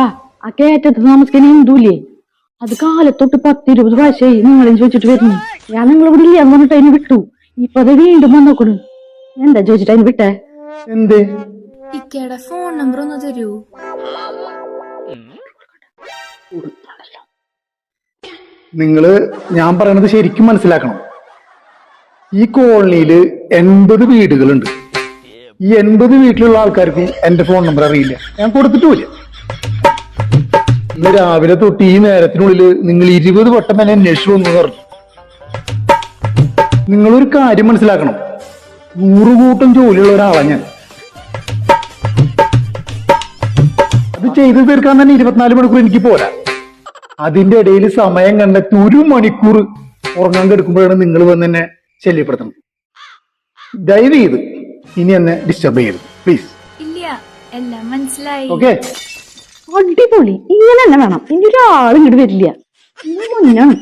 ആ കയറ്റത്ത് താമസിക്കാൻ ഹിന്ദുല്ലേ അത് കാലത്തൊട്ട് പത്തിരുപത് പ്രാവശ്യമായി നിങ്ങളെ ചോദിച്ചിട്ട് വരുന്നു. ഞാൻ നിങ്ങൾ ഇവിടെ ഇല്ല എന്ന് പറഞ്ഞിട്ട് അതിന് വിട്ടു. ഇപ്പൊ അത് വീണ്ടും വന്നോക്കണു. എന്താ ചോദിച്ചിട്ട് അതിന് വിട്ടേ? എന്ത്? ഇക്കയുടെ ഫോൺ നമ്പർ ഒന്ന് തരൂ. നിങ്ങൾ ഞാൻ പറയണത് ശരിക്കും മനസ്സിലാക്കണം. ഈ കോളനിയിൽ എൺപത് വീടുകളുണ്ട്. ഈ എൺപത് വീട്ടിലുള്ള ആൾക്കാർക്ക് എന്റെ ഫോൺ നമ്പർ അറിയില്ല. ഞാൻ കൊടുത്തിട്ടുമില്ല ഇന്ന് രാവിലെ തൊട്ട് ഈ നേരത്തിനുള്ളിൽ നിങ്ങൾ ഇരുപത് വട്ടം എന്നെ അന്വേഷിച്ചു എന്ന് പറഞ്ഞു. നിങ്ങളൊരു കാര്യം മനസ്സിലാക്കണം. നൂറുകൂട്ടം ജോലിയുള്ള ഒരാളാണ് ഞാൻ. അത് ചെയ്തു തീർക്കാൻ തന്നെ ഇരുപത്തിനാല് മണിക്കൂർ എനിക്ക് പോരാ. അതിന്റെ ഇടയിൽ സമയം കണ്ടെത്തി ഒരു മണിക്കൂർ ഉറങ്ങാൻ കിടക്കുമ്പോഴാണ് നിങ്ങൾ വന്ന് എന്നെ ശല്യപ്പെടുത്തണം. ദയവ് ചെയ്ത് ഇനി എന്നെ ഡിസ്റ്റർബ് ചെയ്യരുത്. പ്ലീസ് ഇല്ല എല്ലാം മനസ്സിലായി. ഓക്കെ അടിപൊളി. ഇങ്ങനെ തന്നെ വേണം. ഇനി ഒരാളും ഇങ്ങോട്ട് വരില്ല. മുന്നാണ്